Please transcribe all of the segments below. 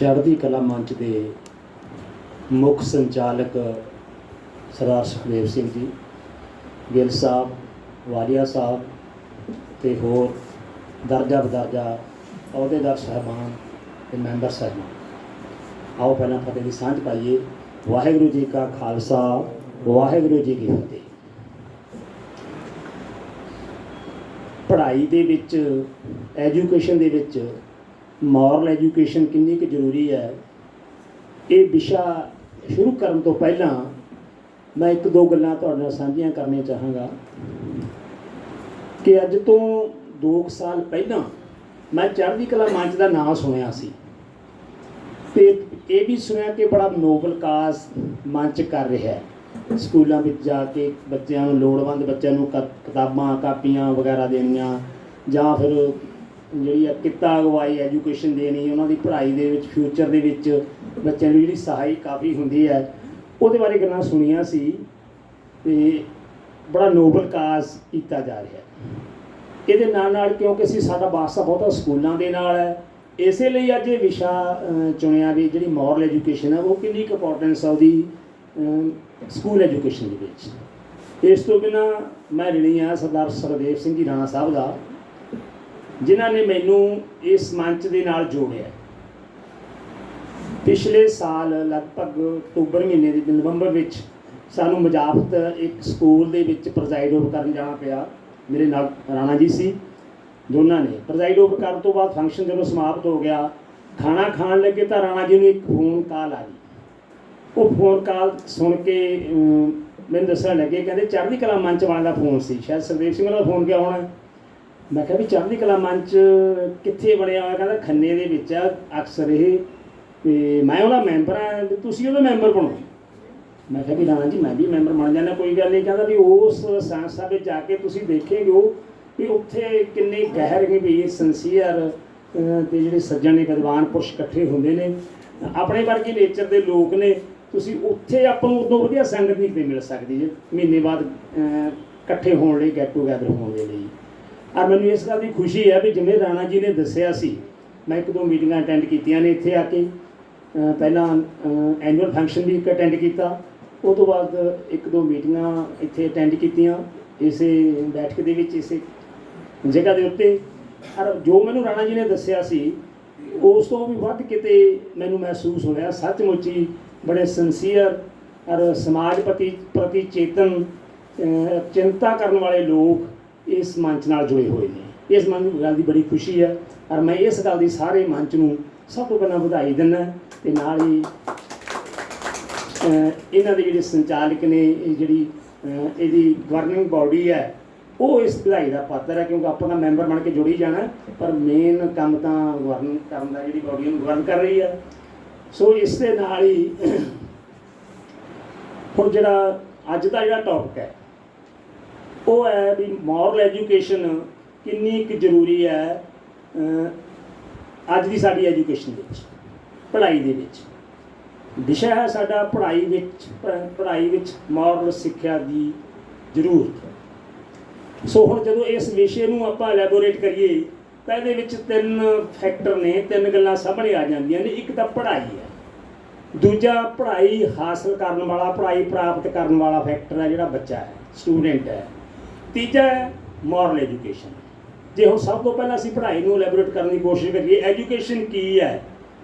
ਚੜ੍ਹਦੀ ਕਲਾ ਮੰਚ ਦੇ ਮੁੱਖ ਸੰਚਾਲਕ ਸਰਦਾਰ ਸੁਖਦੇਵ ਸਿੰਘ ਜੀ, ਗਿੱਲ ਸਾਹਿਬ, ਵਾਲੀਆ ਸਾਹਿਬ ਤੇ ਹੋਰ ਦਰਜਾ ਬਦਰਜਾ ਅਹੁਦੇਦਾਰ ਸਾਹਿਬਾਨ ਤੇ ਮੈਂਬਰ ਸਾਹਿਬਾਨ। ਆਓ ਪਹਿਲਾਂ ਫਤਿਹ ਦੀ ਸਾਂਝ ਪਾਈਏ। ਵਾਹਿਗੁਰੂ ਜੀ ਕਾ ਖਾਲਸਾ, ਵਾਹਿਗੁਰੂ ਜੀ ਕੀ ਫਤਿਹ। ਪੜ੍ਹਾਈ ਦੇ ਵਿੱਚ ਐਜੂਕੇਸ਼ਨ ਦੇ ਵਿੱਚ ਮੋਰਲ ਐਜੂਕੇਸ਼ਨ ਕਿੰਨੀ ਕੁ ਜ਼ਰੂਰੀ ਹੈ, ਇਹ ਵਿਸ਼ਾ ਸ਼ੁਰੂ ਕਰਨ ਤੋਂ ਪਹਿਲਾਂ ਮੈਂ ਇੱਕ ਦੋ ਗੱਲਾਂ ਤੁਹਾਡੇ ਨਾਲ ਸਾਂਝੀਆਂ ਕਰਨੀਆਂ ਚਾਹਾਂਗਾ ਕਿ ਅੱਜ ਤੋਂ 2 ਸਾਲ ਪਹਿਲਾਂ ਮੈਂ ਚੜ੍ਹਦੀ ਕਲਾ ਮੰਚ ਦਾ ਨਾਮ ਸੁਣਿਆ ਸੀ। ਤੇ ਇਹ ਵੀ ਸੁਣਿਆ ਕਿ ਬੜਾ ਨੋਬਲ ਕਾਸ ਮੰਚ ਕਰ ਰਿਹਾ ਹੈ। ਸਕੂਲਾਂ ਵਿੱਚ ਜਾ ਕੇ ਬੱਚਿਆਂ ਨੂੰ ਲੋੜਵੰਦ ਬੱਚਿਆਂ ਨੂੰ ਕ- ਕਿਤਾਬਾਂ, ਕਾਪੀਆਂ ਵਗੈਰਾ ਦੇਣੀਆਂ ਜਾਂ ਫਿਰ ਜਿਹੜੀ ਆ ਕਿੱਤਾ ਅਗਵਾਈ ਐਜੂਕੇਸ਼ਨ ਦੇਣੀ, ਉਹਨਾਂ ਦੀ ਪੜ੍ਹਾਈ ਦੇ ਵਿੱਚ ਫਿਊਚਰ ਦੇ ਵਿੱਚ ਬੱਚਿਆਂ ਨੂੰ ਜਿਹੜੀ ਸਹਾਈ ਕਾਫੀ ਹੁੰਦੀ ਹੈ। ਉਹਦੇ ਬਾਰੇ ਗੱਲਾਂ ਸੁਣੀਆਂ ਸੀ ਤੇ ਬੜਾ ਨੋਬਲ ਕਾਜ਼ ਕੀਤਾ ਜਾ ਰਿਹਾ। ਇਹਦੇ ਨਾਲ ਨਾਲ ਕਿਉਂਕਿ ਅਸੀਂ ਸਾਡਾ ਵਾਸਤਾ ਬਹੁਤਾ ਸਕੂਲਾਂ ਦੇ ਨਾਲ ਹੈ, ਇਸੇ ਲਈ ਅੱਜ ਇਹ ਵਿਸ਼ਾ ਚੁਣਿਆ ਵੀ ਜਿਹੜੀ ਮੋਰਲ ਐਜੂਕੇਸ਼ਨ ਹੈ, ਉਹ ਕਿੰਨੀ ਕੁ ਇੰਪੋਰਟੈਂਸ ਆ ਉਹਦੀ ਸਕੂਲ ਐਜੂਕੇਸ਼ਨ ਦੇ ਵਿੱਚ। ਇਸ ਤੋਂ ਬਿਨਾ ਮੈਂ ਰਣੀ ਆ ਸਰਦਾਰ ਸਰਦੇਵ ਸਿੰਘ ਜੀ ਰਾਣਾ ਸਾਹਿਬ ਦਾ। ਜਿਨ੍ਹਾਂ ਨੇ ਮੈਨੂੰ ਇਸ ਮੰਚ ਦੇ ਨਾਲ ਜੋੜਿਆ। ਪਿਛਲੇ ਸਾਲ ਲਗਭਗ ਅਕਤੂਬਰ ਮਹੀਨੇ ਦੇ ਨਵੰਬਰ ਵਿੱਚ ਸਾਨੂੰ ਮਜਾਫਤ ਇੱਕ ਸਕੂਲ ਦੇ ਵਿੱਚ ਪ੍ਰੈਜ਼ਾਈਡ ਓਵਰ ਕਰਨ ਜਾਣਾ ਪਿਆ। ਮੇਰੇ ਨਾਲ ਰਾਣਾ ਜੀ ਸੀ, ਦੋਨਾਂ ਨੇ। ਪ੍ਰੈਜ਼ਾਈਡ ਓਵਰ ਕਰਨ ਤੋਂ ਬਾਅਦ ਫੰਕਸ਼ਨ ਜਦੋਂ ਸਮਾਪਤ ਹੋ ਗਿਆ, ਖਾਣਾ ਖਾਣ ਲੱਗੇ ਤਾਂ ਰਾਣਾ ਜੀ ਨੂੰ ਇੱਕ ਫੋਨ ਕਾਲ ਆ ਗਈ। ਉਹ ਫੋਨ ਕਾਲ ਸੁਣ ਕੇ ਮੈਨੂੰ ਦੱਸਣ ਲੱਗੇ, ਕਹਿੰਦੇ ਚੜ੍ਹਦੀ ਕਲਾ ਮੰਚ ਵਾਲਿਆਂ ਦਾ ਫੋਨ ਸੀ। ਸ਼ਾਇਦ ਸਰਦੇਵ ਸਿੰਘ ਦਾ ਫੋਨ ਗਿਆ ਹੋਣਾ ਮੈਂ ਕਿਹਾ ਵੀ ਚੜ੍ਹਦੀ ਕਲਾ ਮੰਚ ਕਿੱਥੇ ਬਣਿਆ ਹੋਇਆ? ਕਹਿੰਦਾ ਖੰਨੇ ਦੇ ਵਿੱਚ ਆ, ਅਕਸਰ ਇਹ, ਤੇ ਮੈਂ ਉਹਦਾ ਮੈਂਬਰ ਆ, ਤੇ ਤੁਸੀਂ ਉਹਦਾ ਮੈਂਬਰ ਬਣੋ। ਮੈਂ ਕਿਹਾ ਵੀ ਰਾਣਾ ਜੀ, ਮੈਂ ਵੀ ਮੈਂਬਰ ਬਣ ਜਾਣਾ ਕੋਈ ਗੱਲ ਨਹੀਂ। ਕਹਿੰਦਾ ਵੀ ਉਸ ਸੰਸਥਾ ਵਿੱਚ ਜਾ ਕੇ ਤੁਸੀਂ ਦੇਖੇਗੇ ਉਹ ਵੀ ਉੱਥੇ ਕਿੰਨੇ ਗਹਿਰ ਵੀ ਸੰਸੀਅਰ ਤੇ ਜਿਹੜੇ ਸੱਜਣ ਨੇ, ਵਿਦਵਾਨ ਪੁਰਸ਼ ਇਕੱਠੇ ਹੁੰਦੇ ਨੇ। ਆਪਣੇ ਵਰਗੇ ਨੇਚਰ ਦੇ ਲੋਕ ਨੇ। ਤੁਸੀਂ ਉੱਥੇ ਆਪਾਂ ਨੂੰ ਉਦੋਂ ਵਧੀਆ ਸੰਗਤ ਨਹੀਂ ਤੇ ਮਿਲ ਸਕਦੀ ਜੇ। ਮਹੀਨੇ ਬਾਅਦ ਇਕੱਠੇ ਹੋਣ ਲਈ ਗੈਟ ਟੂਗੇਦਰ ਹੋਣ ਦੇ ਲਈ। ਔਰ ਮੈਨੂੰ ਇਸ ਗੱਲ ਦੀ ਖੁਸ਼ੀ ਹੈ ਵੀ ਜਿਵੇਂ ਰਾਣਾ ਜੀ ਨੇ ਦੱਸਿਆ ਸੀ, ਮੈਂ ਇੱਕ ਦੋ ਮੀਟਿੰਗਾਂ ਅਟੈਂਡ ਕੀਤੀਆਂ ਨੇ ਇੱਥੇ ਆ ਕੇ। ਪਹਿਲਾਂ ਐਨੂਅਲ ਫੰਕਸ਼ਨ ਵੀ ਇੱਕ ਅਟੈਂਡ ਕੀਤਾ। ਉਹ ਤੋਂ ਬਾਅਦ ਇੱਕ ਦੋ ਮੀਟਿੰਗਾਂ ਇੱਥੇ ਅਟੈਂਡ ਕੀਤੀਆਂ, ਇਸੇ ਬੈਠਕ ਦੇ ਵਿੱਚ, ਇਸੇ ਜਗ੍ਹਾ ਦੇ ਉੱਤੇ। ਔਰ ਜੋ ਮੈਨੂੰ ਰਾਣਾ ਜੀ ਨੇ ਦੱਸਿਆ ਸੀ, ਉਸ ਤੋਂ ਵੀ ਵੱਧ ਕਿਤੇ ਮੈਨੂੰ ਮਹਿਸੂਸ ਹੋਇਆ। ਸੱਚਮੁੱਚ ਹੀ ਬੜੇ ਸਿੰਸੀਅਰ ਔਰ ਸਮਾਜ ਪ੍ਰਤੀ ਪ੍ਰਤੀ ਚੇਤਨ ਚਿੰਤਾ ਕਰਨ ਵਾਲੇ ਲੋਕ ਇਸ ਮੰਚ ਨਾਲ ਜੁੜੇ ਹੋਏ ਨੇ। ਇਸ ਮਨ ਗੱਲ ਦੀ ਬੜੀ ਖੁਸ਼ੀ ਹੈ ਔਰ ਮੈਂ ਇਸ ਗੱਲ ਦੀ ਸਾਰੇ ਮੰਚ ਨੂੰ ਸਭ ਤੋਂ ਪਹਿਲਾਂ ਵਧਾਈ ਦਿੰਦਾ ਤੇ ਨਾਲ ਹੀ ਇਹਨਾਂ ਦੇ ਜਿਹੜੇ ਸੰਚਾਲਕ ਨੇ, ਇਹ ਜਿਹੜੀ ਇਹਦੀ ਗਵਰਨਿੰਗ ਬਾਡੀ ਹੈ, ਉਹ ਇਸ ਵਧਾਈ ਦਾ ਪਾਤਰ ਹੈ ਕਿਉਂਕਿ ਆਪਾਂ ਦਾ ਮੈਂਬਰ ਬਣ ਕੇ ਜੁੜੀ ਜਾਣਾ ਪਰ ਮੇਨ ਕੰਮ ਤਾਂ ਗਵਰਨ ਕਰਨ ਦਾ ਜਿਹੜੀ ਬਾਡੀ ਨੂੰ ਗਵਰਨ ਕਰ ਰਹੀ ਹੈ ਸੋ ਇਸ ਦੇ ਨਾਲ ਹੀ, ਹੁਣ ਜਿਹੜਾ ਅੱਜ ਦਾ ਜਿਹੜਾ ਟੌਪਿਕ ਹੈ ਉਹ ਹੈ ਵੀ ਮੋਰਲ ਐਜੂਕੇਸ਼ਨ ਕਿੰਨੀ ਕੁ ਜ਼ਰੂਰੀ ਹੈ ਅੱਜ ਦੀ ਸਾਡੀ ਐਜੂਕੇਸ਼ਨ ਵਿੱਚ, ਪੜ੍ਹਾਈ ਦੇ ਵਿੱਚ। ਵਿਸ਼ਾ ਹੈ ਸਾਡਾ ਪੜ੍ਹਾਈ ਵਿੱਚ, ਪ- ਪੜ੍ਹਾਈ ਵਿੱਚ ਮੋਰਲ ਸਿੱਖਿਆ ਦੀ ਜ਼ਰੂਰਤ। ਸੋ ਹੁਣ ਜਦੋਂ ਇਸ ਵਿਸ਼ੇ ਨੂੰ ਆਪਾਂ ਐਲੈਬੋਰੇਟ ਕਰੀਏ, ਤਾਂ ਇਹਦੇ ਵਿੱਚ ਤਿੰਨ ਫੈਕਟਰ ਨੇ, ਤਿੰਨ ਗੱਲਾਂ ਸਾਹਮਣੇ ਆ ਜਾਂਦੀਆਂ ਨੇ। ਇੱਕ ਤਾਂ ਪੜ੍ਹਾਈ ਹੈ। ਦੂਜਾ, ਪੜ੍ਹਾਈ ਹਾਸਲ ਕਰਨ ਵਾਲਾ, ਪੜ੍ਹਾਈ ਪ੍ਰਾਪਤ ਕਰਨ ਵਾਲਾ ਫੈਕਟਰ ਹੈ ਜਿਹੜਾ ਬੱਚਾ ਹੈ ਸਟੂਡੈਂਟ ਹੈ। ਤੀਜਾ ਹੈ ਮੋਰਲ ਐਜੂਕੇਸ਼ਨ ਜੇ ਹੁਣ ਸਭ ਤੋਂ ਪਹਿਲਾਂ ਅਸੀਂ ਪੜ੍ਹਾਈ ਨੂੰ ਐਲੈਬੋਰੇਟ ਕਰਨ ਦੀ ਕੋਸ਼ਿਸ਼ ਕਰੀਏ ਐਜੂਕੇਸ਼ਨ ਕੀ ਹੈ?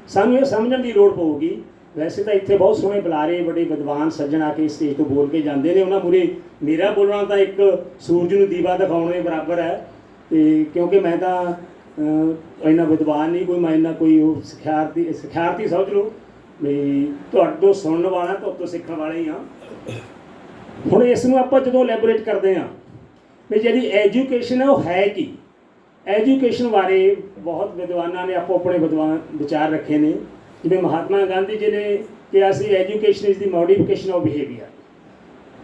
ਸਾਨੂੰ ਇਹ ਸਮਝਣ ਦੀ ਲੋੜ ਪਊਗੀ। ਵੈਸੇ ਤਾਂ ਇੱਥੇ ਬਹੁਤ ਸੋਹਣੇ ਬੁਲਾਰੇ ਬੜੇ ਵਿਦਵਾਨ ਸੱਜਣ ਆ ਕੇ ਸਟੇਜ ਤੋਂ ਬੋਲ ਕੇ ਜਾਂਦੇ ਨੇ। ਉਹਨਾਂ ਮੂਰੇ ਮੇਰਾ ਬੋਲਣਾ ਤਾਂ ਇੱਕ ਸੂਰਜ ਨੂੰ ਦੀਵਾ ਦਿਖਾਉਣ ਦੇ ਬਰਾਬਰ ਹੈ। ਤੇ ਕਿਉਂਕਿ ਮੈਂ ਤਾਂ ਅਹ, ਇੰਨਾ ਵਿਦਵਾਨ ਨਹੀਂ ਕੋਈ ਮੈਂ ਇੰਨਾ ਕੋਈ ਉਹ ਸਿਖਿਆਰਤੀ ਸਿਖਿਆਰਤੀ ਸਮਝ ਲਓ। ਵੀ ਤੁਹਾਡੇ ਤੋਂ ਸੁਣਨ ਵਾਲਾ ਤੁਹਾਡੇ ਤੋਂ ਸਿੱਖਣ ਵਾਲੇ ਹੀ ਆ ਹੁਣ ਇਸ ਨੂੰ ਆਪਾਂ ਜਦੋਂ ਲੈਬੋਰੇਟ ਕਰਦੇ ਆ ਵੀ ਜਿਹੜੀ ਐਜੂਕੇਸ਼ਨ ਹੈ ਉਹ ਹੈ ਕੀ? ਐਜੂਕੇਸ਼ਨ ਬਾਰੇ ਬਹੁਤ ਵਿਦਵਾਨਾਂ ਨੇ ਆਪੋ ਆਪਣੇ ਵਿਦਵਾਨ ਵਿਚਾਰ ਰੱਖੇ ਨੇ। ਜਿਵੇਂ ਮਹਾਤਮਾ ਗਾਂਧੀ ਜੀ ਨੇ ਕਿਹਾ ਸੀ education is the modification of behaviour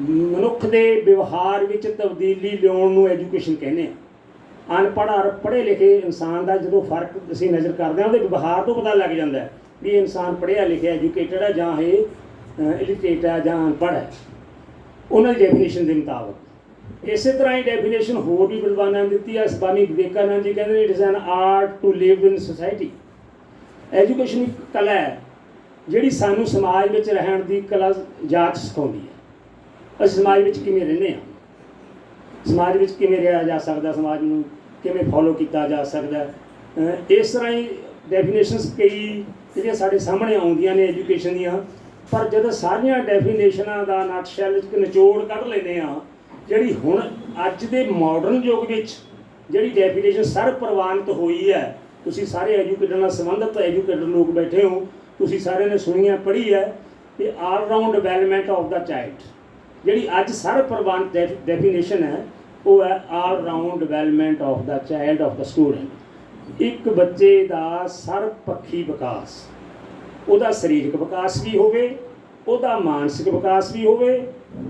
ਮਨੁੱਖ ਦੇ ਵਿਵਹਾਰ ਵਿੱਚ ਤਬਦੀਲੀ ਲਿਆਉਣ ਨੂੰ ਐਜੂਕੇਸ਼ਨ ਕਹਿੰਦੇ ਆ। ਅਨਪੜ੍ਹ ਔਰ ਪੜ੍ਹੇ ਲਿਖੇ ਇਨਸਾਨ ਦਾ ਜਦੋਂ ਫ਼ਰਕ ਅਸੀਂ ਨਜ਼ਰ ਕਰਦੇ ਹਾਂ, ਉਹਦੇ ਵਿਵਹਾਰ ਤੋਂ ਪਤਾ ਲੱਗ ਜਾਂਦਾ ਵੀ ਇਹ ਇਨਸਾਨ ਪੜ੍ਹਿਆ ਲਿਖਿਆ ਐਜੂਕੇਟਡ ਹੈ ਜਾਂ ਇਹ ਇਲਿਟਰੇਟ ਹੈ ਜਾਂ ਅਨਪੜ੍ਹ ਹੈ। ਉਹਨਾਂ ਦੀ ਡੈਫੀਨੇਸ਼ਨ ਦੇ ਮੁਤਾਬਕ। ਇਸੇ ਤਰ੍ਹਾਂ ਹੀ ਡੈਫੀਨੇਸ਼ਨ ਹੋਰ ਵੀ ਵਿਦਵਾਨਾਂ ਨੇ ਦਿੱਤੀ ਹੈ ਸਬਾਨੀ ਵਿਵੇਕਾਨੰਦ ਜੀ ਕਹਿੰਦੇ it is an art to live in society education ਇੱਕ ਕਲਾ ਹੈ, ਜਿਹੜੀ ਸਾਨੂੰ ਸਮਾਜ ਵਿੱਚ ਰਹਿਣ ਦੀ ਕਲਾ ਜਾਚ ਸਿਖਾਉਂਦੀ ਹੈ। ਅਸੀਂ ਸਮਾਜ ਵਿੱਚ ਕਿਵੇਂ ਰਹਿੰਦੇ ਹਾਂ? ਸਮਾਜ ਵਿੱਚ ਕਿਵੇਂ ਰਿਹਾ ਜਾ ਸਕਦਾ, ਸਮਾਜ ਨੂੰ ਕਿਵੇਂ ਫੋਲੋ ਕੀਤਾ ਜਾ ਸਕਦਾ? ਇਸ ਤਰ੍ਹਾਂ ਹੀ ਡੈਫੀਨੇਸ਼ਨਸ ਕਈ ਜਿਹੜੀਆਂ ਸਾਡੇ ਸਾਹਮਣੇ ਆਉਂਦੀਆਂ ਨੇ ਐਜੂਕੇਸ਼ਨ ਦੀਆਂ, ਪਰ ਜਦੋਂ ਸਾਰੀਆਂ ਡੈਫੀਨੇਸ਼ਨਾਂ ਦਾ ਨਕਸ਼ਲ ਵਿੱਚ ਨਿਚੋੜ ਕੱਢ ਲੈਂਦੇ ਆ ਜਿਹੜੀ ਹੁਣ ਅੱਜ ਦੇ ਮਾਡਰਨ ਯੁੱਗ ਵਿੱਚ ਜਿਹੜੀ ਡੈਫੀਨੇਸ਼ਨ ਸਰਵ ਪ੍ਰਵਾਨਿਤ ਹੋਈ ਹੈ, ਤੁਸੀਂ ਸਾਰੇ ਐਜੂਕੇਟਰ ਨਾਲ ਸੰਬੰਧਿਤ ਐਜੂਕੇਟਡ ਲੋਕ ਬੈਠੇ ਹੋ, ਤੁਸੀਂ ਸਾਰਿਆਂ ਨੇ ਸੁਣੀਆਂ, ਪੜ੍ਹੀ ਹੈ ਕਿ all round development of the child ਜਿਹੜੀ ਅੱਜ ਸਰਵ ਪ੍ਰਵਾਨਿਤ ਡੈਫੀਨੇਸ਼ਨ ਹੈ, ਉਹ ਹੈ all round development of the child of the student ਇੱਕ ਬੱਚੇ ਦਾ ਸਰਪੱਖੀ ਵਿਕਾਸ, ਉਹਦਾ ਸਰੀਰਕ ਵਿਕਾਸ ਵੀ ਹੋਵੇ, ਉਹਦਾ ਮਾਨਸਿਕ ਵਿਕਾਸ ਵੀ ਹੋਵੇ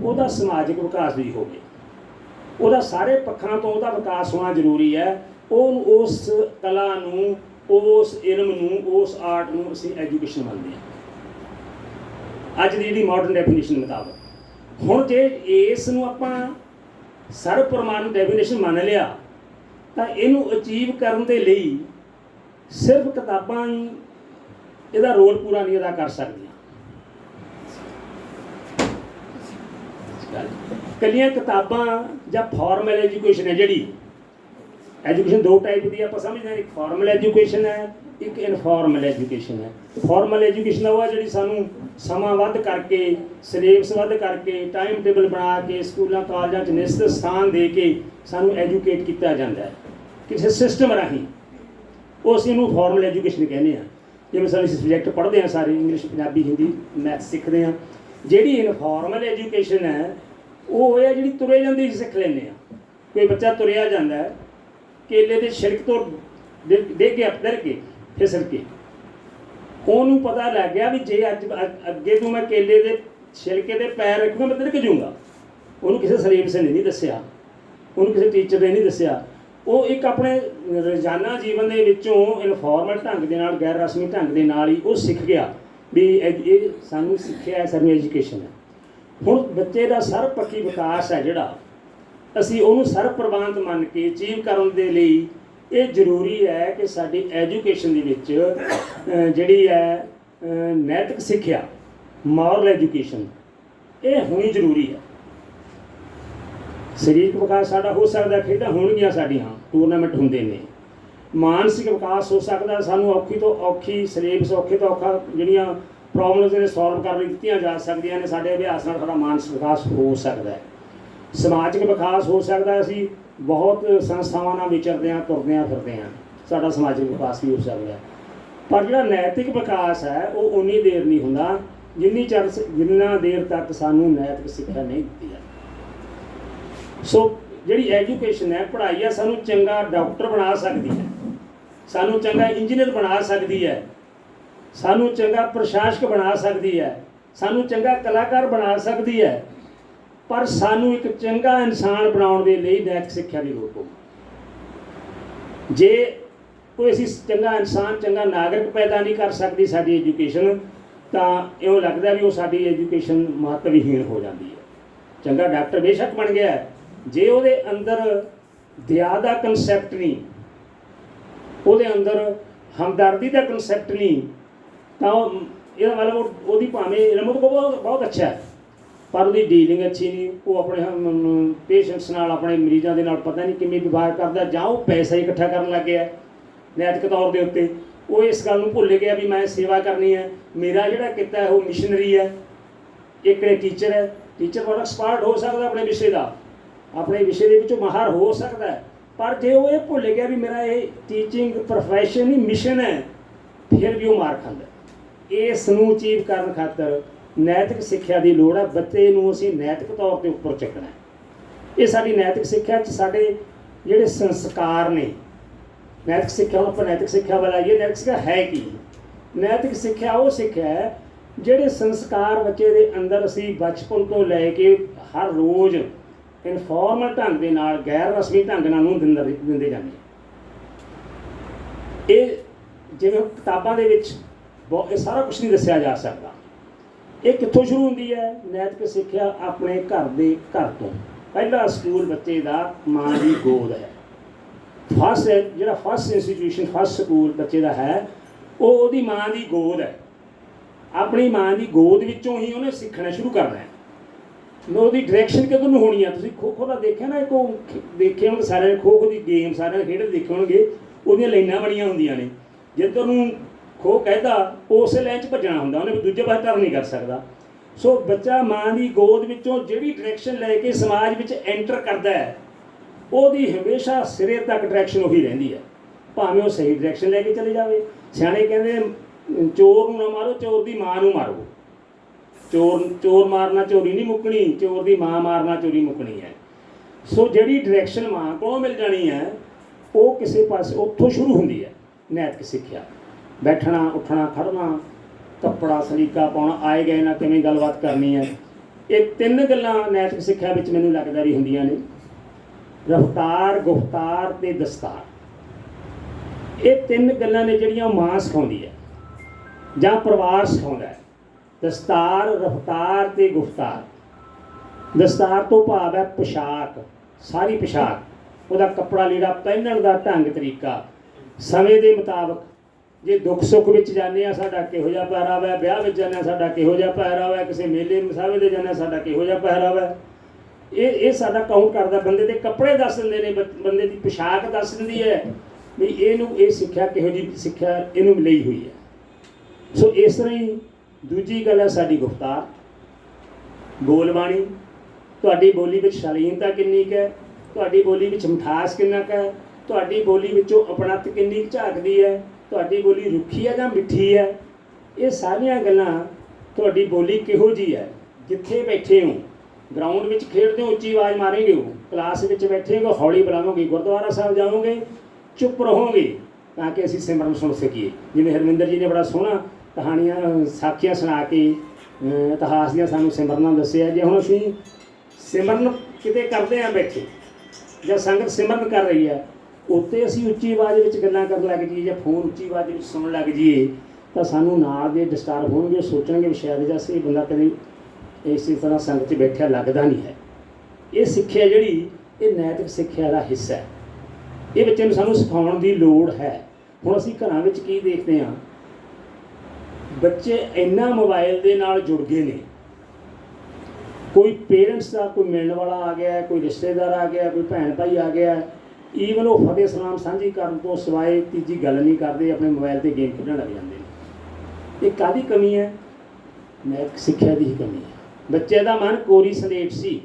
ਉਹਦਾ ਸਮਾਜਿਕ ਵਿਕਾਸ ਵੀ ਹੋਵੇ ਉਹਦਾ ਸਾਰੇ ਪੱਖਾਂ ਤੋਂ ਉਹਦਾ ਵਿਕਾਸ ਹੋਣਾ ਜ਼ਰੂਰੀ ਹੈ। ਉਹ ਉਸ ਕਲਾ ਨੂੰ, ਉਸ ਇਲਮ ਨੂੰ, ਉਸ ਆਰਟ ਨੂੰ ਅਸੀਂ ਐਜੂਕੇਸ਼ਨ ਮੰਨਦੇ ਹਾਂ। ਅੱਜ ਦੀ ਜਿਹੜੀ ਮਾਡਰਨ ਡੈਫੀਨੇਸ਼ਨ ਮੁਤਾਬਕ। ਹੁਣ ਜੇ ਇਸ ਨੂੰ ਆਪਾਂ ਸਰਵ ਪ੍ਰਮਾਣ ਡੈਫੀਨੇਸ਼ਨ ਮੰਨ ਲਿਆ, ਤਾਂ ਇਹਨੂੰ ਅਚੀਵ ਕਰਨ ਦੇ ਲਈ ਸਿਰਫ ਕਿਤਾਬਾਂ ਹੀ ਇਹਦਾ ਰੋਲ ਪੂਰਾ ਨਹੀਂ ਅਦਾ ਕਰ ਸਕਦੀਆਂ। ਕੱਲੀਆਂ ਕਿਤਾਬਾਂ ਜਾਂ ਫਾਰਮਲ ਐਜੂਕੇਸ਼ਨ ਹੈ ਜਿਹੜੀ। ਐਜੂਕੇਸ਼ਨ ਦੋ ਟਾਈਪ ਦੀ ਆਪਾਂ ਸਮਝਦੇ ਹਾਂ। ਇੱਕ ਫਾਰਮਲ ਐਜੂਕੇਸ਼ਨ ਹੈ, ਇੱਕ ਇਨਫਾਰਮਲ ਐਜੂਕੇਸ਼ਨ ਹੈ। ਫਾਰਮਲ ਐਜੂਕੇਸ਼ਨ ਉਹ ਹੈ ਜਿਹੜੀ ਸਾਨੂੰ ਸਮਾਂ ਵੱਧ ਕਰਕੇ ਸਿਲੇਬਸ ਵੱਧ ਕਰਕੇ ਟਾਈਮ ਟੇਬਲ ਬਣਾ ਕੇ, ਸਕੂਲਾਂ, ਕਾਲਜਾਂ 'ਚ ਨਿਸ਼ਚਿਤ ਸਥਾਨ ਦੇ ਕੇ ਸਾਨੂੰ ਐਜੂਕੇਟ ਕੀਤਾ ਜਾਂਦਾ ਹੈ। ਕਿਸੇ ਸਿਸਟਮ ਰਾਹੀਂ। ਉਹ ਅਸੀਂ ਇਹਨੂੰ ਫਾਰਮਲ ਐਜੂਕੇਸ਼ਨ ਕਹਿੰਦੇ ਆ ਜਿਵੇਂ ਸਾਨੂੰ ਸਬਜੈਕਟ ਪੜ੍ਹਦੇ ਆ ਸਾਰੇ ਇੰਗਲਿਸ਼ ਪੰਜਾਬੀ ਹਿੰਦੀ ਮੈਥ ਸਿੱਖਦੇ ਆ ਜਿਹੜੀ ਇਨਫਾਰਮਲ ਐਜੂਕੇਸ਼ਨ ਹੈ, ਉਹ ਹੈ ਜਿਹੜੀ ਤੁਰੇ ਜਾਂਦੀ ਸਿੱਖ ਲੈਂਦੇ ਆ। ਕੋਈ ਬੱਚਾ ਤੁਰਿਆ ਜਾਂਦਾ ਹੈ, ਕੇਲੇ ਦੇ ਛਿਲਕ ਤੋਂ ਦੇ ਡਿੱਗ ਕੇ ਅਪਦਰ ਕੇ, ਫਿਸਲ ਕੇ। ਉਹਨੂੰ ਪਤਾ ਲੱਗ ਗਿਆ ਵੀ ਜੇ ਅੱਜ ਅੱਗੇ ਤੋਂ ਮੈਂ ਕੇਲੇ ਦੇ ਛਿਲਕੇ ਦੇ ਪੈਰ ਰੱਖੂਗਾ, ਮੈਂ ਤਿਲਕ ਜਾਊਂਗਾ। ਉਹਨੂੰ ਕਿਸੇ ਸਿਲੇਬਸ ਨੇ ਨਹੀਂ ਦੱਸਿਆ। ਉਹਨੂੰ ਕਿਸੇ ਟੀਚਰ ਨੇ ਨਹੀਂ ਦੱਸਿਆ। ਉਹ ਇੱਕ ਆਪਣੇ ਰੋਜ਼ਾਨਾ ਜੀਵਨ ਦੇ ਵਿੱਚੋਂ ਇਨਫਾਰਮਲ ਢੰਗ ਦੇ ਨਾਲ ਗੈਰ ਰਸਮੀ ਢੰਗ ਦੇ ਨਾਲ ਹੀ ਉਹ ਸਿੱਖ ਗਿਆ। ਵੀ ਇਹ ਇਹ ਸਾਨੂੰ ਸਿੱਖਿਆ ਹੈ ਸਾਨੂੰ ਐਜੂਕੇਸ਼ਨ ਹੈ। ਹੁਣ ਬੱਚੇ ਦਾ ਸਰਵਪੱਖੀ ਵਿਕਾਸ ਹੈ ਜਿਹੜਾ, ਅਸੀਂ ਉਹਨੂੰ ਸਰਵ ਪ੍ਰਵਾਨਿਤ ਮੰਨ ਕੇ ਅਚੀਵ ਕਰਨ ਦੇ ਲਈ ਇਹ ਜ਼ਰੂਰੀ ਹੈ ਕਿ ਸਾਡੀ ਐਜੂਕੇਸ਼ਨ ਦੇ ਵਿੱਚ ਜਿਹੜੀ ਹੈ ਨੈਤਿਕ ਸਿੱਖਿਆ ਮੋਰਲ ਐਜੂਕੇਸ਼ਨ ਇਹ ਹੋਣੀ ਜ਼ਰੂਰੀ ਹੈ। ਸਰੀਰਕ ਵਿਕਾਸ ਸਾਡਾ ਹੋ ਸਕਦਾ ਖੇਡਾਂ ਹੋਣਗੀਆਂ ਸਾਡੀਆਂ ਟੂਰਨਾਮੈਂਟ ਹੁੰਦੇ ਨੇ। ਮਾਨਸਿਕ ਵਿਕਾਸ ਹੋ ਸਕਦਾ ਸਾਨੂੰ ਔਖੀ ਤੋਂ ਔਖੀ ਸਿਲੇਬਸ ਔਖੇ ਤੋਂ ਔਖਾ ਜਿਹੜੀਆਂ ਪ੍ਰੋਬਲਮਸ ਨੇ ਸੋਲਵ ਕਰਨ ਲਈ ਦਿੱਤੀਆਂ ਜਾ ਸਕਦੀਆਂ ਨੇ, ਸਾਡੇ ਅਭਿਆਸ ਨਾਲ ਸਾਡਾ ਮਾਨਸਿਕ ਵਿਕਾਸ ਹੋ ਸਕਦਾ ਹੈ। ਸਮਾਜਿਕ ਵਿਕਾਸ ਹੋ ਸਕਦਾ ਅਸੀਂ ਬਹੁਤ ਸੰਸਥਾਵਾਂ ਨਾਲ ਵਿਚਰਦੇ ਹਾਂ, ਤੁਰਦੇ ਹਾਂ, ਫਿਰਦੇ ਹਾਂ। ਸਾਡਾ ਸਮਾਜਿਕ ਵਿਕਾਸ ਵੀ ਹੋ ਸਕਦਾ ਪਰ ਜਿਹੜਾ ਨੈਤਿਕ ਵਿਕਾਸ ਹੈ, ਉਹ ਉਨੀ ਦੇਰ ਨਹੀਂ ਹੁੰਦਾ, ਜਿੰਨੀ ਚਿਰ ਜਿੰਨਾ ਦੇਰ ਤੱਕ ਸਾਨੂੰ ਨੈਤਿਕ ਸਿੱਖਿਆ ਨਹੀਂ ਦਿੱਤੀ ਜਾਂਦੀ। ਸੋ, ਜਿਹੜੀ ਐਜੂਕੇਸ਼ਨ ਹੈ, ਪੜ੍ਹਾਈ ਹੈ, ਸਾਨੂੰ ਚੰਗਾ ਡਾਕਟਰ ਬਣਾ ਸਕਦੀ ਹੈ। ਸਾਨੂੰ ਚੰਗਾ ਇੰਜੀਨੀਅਰ ਬਣਾ ਸਕਦੀ ਹੈ। ਸਾਨੂੰ ਚੰਗਾ ਪ੍ਰਸ਼ਾਸਕ ਬਣਾ ਸਕਦੀ ਹੈ। ਸਾਨੂੰ ਚੰਗਾ ਕਲਾਕਾਰ ਬਣਾ ਸਕਦੀ ਹੈ। ਪਰ ਸਾਨੂੰ ਇੱਕ ਚੰਗਾ ਇਨਸਾਨ ਬਣਾਉਣ ਦੇ ਲਈ ਨੈਤਿਕ ਸਿੱਖਿਆ ਦੀ ਲੋੜ ਪਊ। ਜੇ ਕੋਈ ਅਸੀਂ ਚੰਗਾ ਇਨਸਾਨ, ਚੰਗਾ ਨਾਗਰਿਕ ਪੈਦਾ ਨਹੀਂ ਕਰ ਸਕਦੀ ਸਾਡੀ ਐਜੂਕੇਸ਼ਨ, ਤਾਂ ਇਉਂ ਲੱਗਦਾ ਵੀ ਉਹ ਸਾਡੀ ਐਜੂਕੇਸ਼ਨ ਮਹੱਤਵਹੀਣ ਹੋ ਜਾਂਦੀ ਹੈ। ਚੰਗਾ ਡਾਕਟਰ ਬੇਸ਼ੱਕ ਬਣ ਗਿਆ ਜੇ ਉਹਦੇ ਅੰਦਰ ਦਇਆ ਦਾ ਕਨਸੈਪਟ ਨਹੀਂ ਉਹਦੇ ਅੰਦਰ ਹਮਦਰਦੀ ਦਾ ਕਨਸੈਪਟ ਨਹੀਂ। ਤਾਂ ਉਹ- ਇਹਦਾ ਮਤਲਬ ਉਹ- ਉਹਦੀ ਭਾਵੇਂ ਇਲਮ ਉਹ ਬਹੁਤ ਬਹੁਤ ਅੱਛਾ ਹੈ। ਪਰ ਉਹਦੀ ਡੀਲਿੰਗ ਅੱਛੀ ਨਹੀਂ। ਉਹ ਆਪਣੇ ਪੇਸ਼ੈਂਟਸ ਨਾਲ, ਆਪਣੇ ਮਰੀਜ਼ਾਂ ਦੇ ਨਾਲ ਪਤਾ ਨਹੀਂ ਕਿਵੇਂ ਵਿਵਹਾਰ ਕਰਦਾ ਜਾਂ ਉਹ ਪੈਸਾ ਇਕੱਠਾ ਕਰਨ ਲੱਗ ਗਿਆ ਨੈਤਿਕ ਤੌਰ ਦੇ ਉੱਤੇ। ਉਹ ਇਸ ਗੱਲ ਨੂੰ ਭੁੱਲ ਗਿਆ ਵੀ ਮੈਂ ਸੇਵਾ ਕਰਨੀ ਹੈ। ਮੇਰਾ ਜਿਹੜਾ ਕਿੱਤਾ ਹੈ, ਉਹ ਮਿਸ਼ਨਰੀ ਹੈ। ਇੱਕ ਨੇ ਟੀਚਰ ਹੈ। ਟੀਚਰ ਬੜਾ ਐਕਸਪਰਟ ਹੋ ਸਕਦਾ ਆਪਣੇ ਵਿਸ਼ੇ ਦਾ। ਆਪਣੇ ਵਿਸ਼ੇ ਦੇ ਵਿੱਚੋਂ ਮਾਹਰ ਹੋ ਸਕਦਾ ਹੈ। ਪਰ ਜੇ ਉਹ ਇਹ ਭੁੱਲ ਗਿਆ ਵੀ ਮੇਰਾ ਇਹ ਟੀਚਿੰਗ ਪ੍ਰੋਫੈਸ਼ਨ ਹੀ ਮਿਸ਼ਨ ਹੈ, ਫਿਰ ਵੀ ਉਹ ਮਾਰ ਖਾਂਦਾ ਇਸ ਨੂੰ ਅਚੀਵ ਕਰਨ ਖਾਤਰ ਨੈਤਿਕ ਸਿੱਖਿਆ ਦੀ ਲੋੜ ਹੈ, ਬੱਚੇ ਨੂੰ ਅਸੀਂ ਨੈਤਿਕ ਤੌਰ ਤੇ ਉੱਪਰ ਚੱਕਣਾ ਹੈ। ਇਹ ਸਾਡੀ ਨੈਤਿਕ ਸਿੱਖਿਆ ਚ ਸਾਡੇ ਜਿਹੜੇ ਸੰਸਕਾਰ ਨੇ, ਨੈਤਿਕ ਸਿੱਖਿਆ ਨੂੰ ਆਪਾਂ ਨੈਤਿਕ ਸਿੱਖਿਆ ਵਾਲਾ ਇਹ ਨੈਤਿਕ ਸਿੱਖਿਆ ਹੈ ਕੀ? ਨੈਤਿਕ ਸਿੱਖਿਆ ਉਹ ਸਿੱਖਿਆ ਹੈ ਜਿਹੜੇ ਸੰਸਕਾਰ ਬੱਚੇ ਦੇ ਅੰਦਰ ਅਸੀਂ ਬਚਪਨ ਤੋਂ ਲੈ ਕੇ ਹਰ ਰੋਜ਼ ਇਨਫਾਰਮਲ ਢੰਗ ਦੇ ਨਾਲ, ਗੈਰ ਰਸਮੀ ਢੰਗ ਨਾਲ ਨੂੰ ਦਿੰਦੇ ਦਿੰਦੇ ਜਾਂਦੇ ਇਹ ਜਿਵੇਂ ਕਿਤਾਬਾਂ ਦੇ ਵਿੱਚ ਬਹੁਤ ਇਹ ਸਾਰਾ ਕੁਝ ਨਹੀਂ ਦੱਸਿਆ ਜਾ ਸਕਦਾ। ਇਹ ਕਿੱਥੋਂ ਸ਼ੁਰੂ ਹੁੰਦੀ ਹੈ? ਨੈਤਿਕ ਸਿੱਖਿਆ ਆਪਣੇ ਘਰ ਦੇ ਘਰ ਤੋਂ। ਪਹਿਲਾ ਸਕੂਲ ਬੱਚੇ ਦਾ ਮਾਂ ਦੀ ਗੋਦ ਹੈ। ਫਸਟ ਜਿਹੜਾ ਫਸਟ ਇੰਸਟੀਟਿਊਸ਼ਨ ਫਸਟ ਸਕੂਲ ਬੱਚੇ ਦਾ ਹੈ, ਉਹ ਉਹਦੀ ਮਾਂ ਦੀ ਗੋਦ ਹੈ। ਆਪਣੀ ਮਾਂ ਦੀ ਗੋਦ ਵਿੱਚੋਂ ਹੀ ਉਹਨੇ ਸਿੱਖਣਾ ਸ਼ੁਰੂ ਕਰਨਾ ਹੈ। ਮੈਂ ਉਹਦੀ ਡਾਇਰੈਕਸ਼ਨ ਕਿਦੋਂ ਨੂੰ ਹੋਣੀ ਆ? ਤੁਸੀਂ ਖੋ ਖੋ ਦਾ ਦੇਖਿਆ ਨਾ ਇੱਕ ਉਹ ਖ- ਦੇਖੇ ਹੋਣਗੇ ਨੇ, ਖੋ ਖੋ ਦੀ ਗੇਮ ਸਾਰਿਆਂ ਨੇ ਖੇਡ ਦੇਖੇ ਹੋਣਗੇ, ਉਹਦੀਆਂ ਲਾਈਨਾਂ ਬਣੀਆਂ ਹੁੰਦੀਆਂ ਨੇ। ਜਿੱਧਰ ਨੂੰ ਖੋ ਕਹਿੰਦਾ ਉਸੇ ਲਾਈਨ 'ਚ ਭੱਜਣਾ ਹੁੰਦਾ, ਉਹਨੇ ਦੂਜੇ ਪਾਸੇ ਟਰਨ ਨਹੀਂ ਕਰ ਸਕਦਾ। ਸੋ ਬੱਚਾ ਮਾਂ ਦੀ ਗੋਦ ਵਿੱਚੋਂ ਜਿਹੜੀ ਡਾਇਰੈਕਸ਼ਨ ਲੈ ਕੇ ਸਮਾਜ ਵਿੱਚ ਐਂਟਰ ਕਰਦਾ ਹੈ, ਉਹਦੀ ਹਮੇਸ਼ਾ ਸਿਰੇ ਤੱਕ ਡਾਇਰੈਕਸ਼ਨ ਉਹੀ ਰਹਿੰਦੀ ਹੈ। ਭਾਵੇਂ ਉਹ ਸਹੀ ਡਾਇਰੈਕਸ਼ਨ ਲੈ ਕੇ ਚਲੇ ਜਾਵੇ। ਸਿਆਣੇ ਕਹਿੰਦੇ, ਚੋਰ ਨੂੰ ਨਾ ਮਾਰੋ, ਚੋਰ ਦੀ ਮਾਂ ਨੂੰ ਮਾਰੋ। ਚੋਰ ਚੋਰ ਮਾਰਨਾ ਚੋਰੀ ਨਹੀਂ ਮੁੱਕਣੀ, ਚੋਰ ਦੀ ਮਾਂ ਮਾਰਨਾ ਚੋਰੀ ਮੁੱਕਣੀ ਹੈ। ਸੋ ਜਿਹੜੀ ਡਾਇਰੈਕਸ਼ਨ ਮਾਂ ਕੋਲੋਂ ਮਿਲ ਜਾਣੀ ਹੈ, ਉਹ ਕਿਸੇ ਪਾਸੇ, ਉੱਥੋਂ ਸ਼ੁਰੂ ਹੁੰਦੀ ਹੈ, ਨੈਤਿਕ ਸਿੱਖਿਆ। ਬੈਠਣਾ, ਉੱਠਣਾ ਖੜਨਾ ਕੱਪੜਾ, ਸਲੀਕਾ ਪਾਉਣਾ, ਆਏ ਗਏ ਨਾਲ ਕਿਵੇਂ ਗੱਲਬਾਤ ਕਰਨੀ ਹੈ। ਇਹ ਤਿੰਨ ਗੱਲਾਂ ਨੈਤਿਕ ਸਿੱਖਿਆ ਵਿੱਚ ਮੈਨੂੰ ਲੱਗਦਾ ਵੀ ਹੁੰਦੀਆਂ ਨੇ। ਰਫਤਾਰ, ਗੁਫਤਾਰ ਤੇ ਦਸਤਾਰ। ਇਹ ਤਿੰਨ ਗੱਲਾਂ ਨੇ ਜਿਹੜੀਆਂ ਮਾਂ ਸਿਖਾਉਂਦੀ ਹੈ ਜਾਂ ਪਰਿਵਾਰ ਸਿਖਾਉਂਦਾ ਹੈ। ਦਸਤਾਰ, ਰਫਤਾਰ ਤੇ ਗੁਫਤਾਰ। ਦਸਤਾਰ ਤੋਂ ਭਾਵ ਹੈ ਪੋਸ਼ਾਕ, ਸਾਰੀ ਪੋਸ਼ਾਕ। ਉਹਦਾ ਕੱਪੜਾ ਲੀੜਾ ਪਹਿਨਣ ਦਾ ਢੰਗ, ਤਰੀਕਾ, ਸਮੇਂ ਦੇ ਮੁਤਾਬਕ। ਜੇ ਦੁੱਖ ਸੁੱਖ ਵਿੱਚ ਜਾਂਦੇ ਆ ਸਾਡਾ ਕਿਹੋ ਜਿਹਾ ਪਹਿਰਾਵਾ ਹੈ? ਵਿਆਹ ਵਿੱਚ ਜਾਂਦੇ ਆ ਸਾਡਾ ਕਿਹੋ ਜਿਹਾ ਪਹਿਰਾਵਾ ਹੈ? ਕਿਸੇ ਮੇਲੇ, ਮਸਾਵੇ ਦੇ ਜਾਂਦੇ ਆ ਸਾਡਾ ਕਿਹੋ ਜਿਹਾ ਪਹਿਰਾਵਾ ਹੈ? ਇਹ ਇਹ ਸਾਡਾ ਕਾਊਂਟ ਕਰਦਾ? ਬੰਦੇ ਦੇ ਕੱਪੜੇ ਦੱਸ ਦਿੰਦੇ ਨੇ, ਬ- ਬੰਦੇ ਦੀ ਪੋਸ਼ਾਕ ਦੱਸ ਦਿੰਦੀ ਹੈ ਵੀ ਇਹਨੂੰ ਇਹ ਸਿੱਖਿਆ ਕਿਹੋ ਜਿਹੀ ਸਿੱਖਿਆ ਇਹਨੂੰ ਲਈ ਹੋਈ ਹੈ। ਸੋ ਇਸ ਤਰ੍ਹਾਂ ਹੀ ਦੂਜੀ ਗੱਲ ਹੈ ਸਾਡੀ ਗੁਫਤਾਰ। ਬੋਲਬਾਣੀ ਤੁਹਾਡੀ ਬੋਲੀ ਵਿੱਚ ਸ਼ਾਲੀਨਤਾ ਕਿੰਨੀ ਕੁ ਹੈ? ਤੁਹਾਡੀ ਬੋਲੀ ਵਿੱਚ ਮਿਠਾਸ ਕਿੰਨਾ ਕੁ ਹੈ? ਤੁਹਾਡੀ ਬੋਲੀ ਵਿੱਚੋਂ ਅਪਣਤ ਕਿੰਨੀ ਕੁ ਝਾਕਦੀ ਹੈ? ਤੁਹਾਡੀ ਬੋਲੀ ਰੁੱਖੀ ਹੈ ਜਾਂ ਮਿੱਠੀ ਹੈ? ਇਹ ਸਾਰੀਆਂ ਗੱਲਾਂ ਤੁਹਾਡੀ ਬੋਲੀ ਕਿਹੋ ਜੀ ਹੈ? ਜਿੱਥੇ ਬੈਠੇ ਹੋ ਗਰਾਊਂਡ ਵਿੱਚ ਖੇਡਦੇ ਹੋ, ਉੱਚੀ ਆਵਾਜ਼ ਮਾਰੇਂਗੇ ਹੋ ਕਲਾਸ ਵਿੱਚ ਬੈਠੇ ਹੋ, ਹੌਲੀ ਬੁਲਾਵੋਗੇ ਗੁਰਦੁਆਰਾ ਸਾਹਿਬ ਜਾਓਗੇ, ਚੁੱਪ ਰਹੋਗੇ ਤਾਂ ਕਿ ਅਸੀਂ ਸਿਮਰਨ ਸੁਣ ਸਕੀਏ। ਜਿਵੇਂ ਹਰਮਿੰਦਰ ਜੀ ਨੇ ਬੜਾ ਸੋਹਣਾ ਕਹਾਣੀਆਂ ਸਾਖੀਆਂ ਸੁਣਾ ਕੇ ਇਤਿਹਾਸ ਦੀਆਂ ਸਾਨੂੰ ਸਿਮਰਨਾਂ ਦੱਸਿਆ ਜੇ ਹੁਣ ਅਸੀਂ ਸਿਮਰਨ ਕਿਤੇ ਕਰਦੇ ਆ ਬੈਠੇ ਜਾਂ ਸੰਗਤ ਸਿਮਰਨ ਕਰ ਰਹੀ ਹੈ, ਉੱਤੇ ਅਸੀਂ ਉੱਚੀ ਆਵਾਜ਼ ਵਿੱਚ ਗੱਲਾਂ ਕਰਨ ਲੱਗ ਜਾਈਏ, ਜਾਂ ਫੋਨ ਉੱਚੀ ਆਵਾਜ਼ ਵਿੱਚ ਸੁਣਨ ਲੱਗ ਜਾਈਏ, ਤਾਂ ਸਾਨੂੰ ਨਾਲ ਦੇ ਡਿਸਟਰਬ ਹੋਣਗੇ, ਸੋਚਣਗੇ ਵੀ ਸ਼ਾਇਦ ਜੈਸੇ ਬੰਦਾ ਕਦੇ ਇਸੇ ਤਰ੍ਹਾਂ ਸੰਗਤ 'ਚ ਬੈਠਿਆ ਲੱਗਦਾ ਨਹੀਂ ਹੈ। ਇਹ ਸਿੱਖਿਆ ਜਿਹੜੀ, ਇਹ ਨੈਤਿਕ ਸਿੱਖਿਆ ਦਾ ਹਿੱਸਾ ਹੈ। ਇਹ ਬੱਚੇ ਨੂੰ ਸਾਨੂੰ ਸਿਖਾਉਣ ਦੀ ਲੋੜ ਹੈ। ਹੁਣ ਅਸੀਂ ਘਰਾਂ ਵਿੱਚ ਕੀ ਦੇਖਦੇ ਹਾਂ ਬੱਚੇ ਇੰਨਾ ਮੋਬਾਈਲ ਦੇ ਨਾਲ ਜੁੜ ਗਏ ਨੇ। ਕੋਈ ਪੇਰੈਂਟਸ ਦਾ ਕੋਈ ਮਿਲਣ ਵਾਲਾ ਆ ਗਿਆ, ਕੋਈ ਰਿਸ਼ਤੇਦਾਰ ਆ ਗਿਆ, ਕੋਈ ਭੈਣ ਭਾਈ ਆ ਗਿਆ ਈਵਨ ਉਹ ਫਤਿਹ ਸਲਾਮ ਸਾਂਝੀ ਕਰਨ ਤੋਂ ਸਿਵਾਏ ਤੀਜੀ ਗੱਲ ਨਹੀਂ ਕਰਦੇ, ਆਪਣੇ ਮੋਬਾਈਲ ਤੇ ਗੇਮ ਖੇਡਣ ਲੱਗ ਜਾਂਦੇ ਨੇ। ਇਹ ਕਾਦੀ ਕਮੀ ਹੈ? ਮੈਂ ਸਿੱਖਿਆ ਦੀ ਹੀ ਕਮੀ ਹੈ। ਬੱਚੇ ਦਾ ਮਨ ਕੋਰੀ ਸਲੇਟ ਸੀ।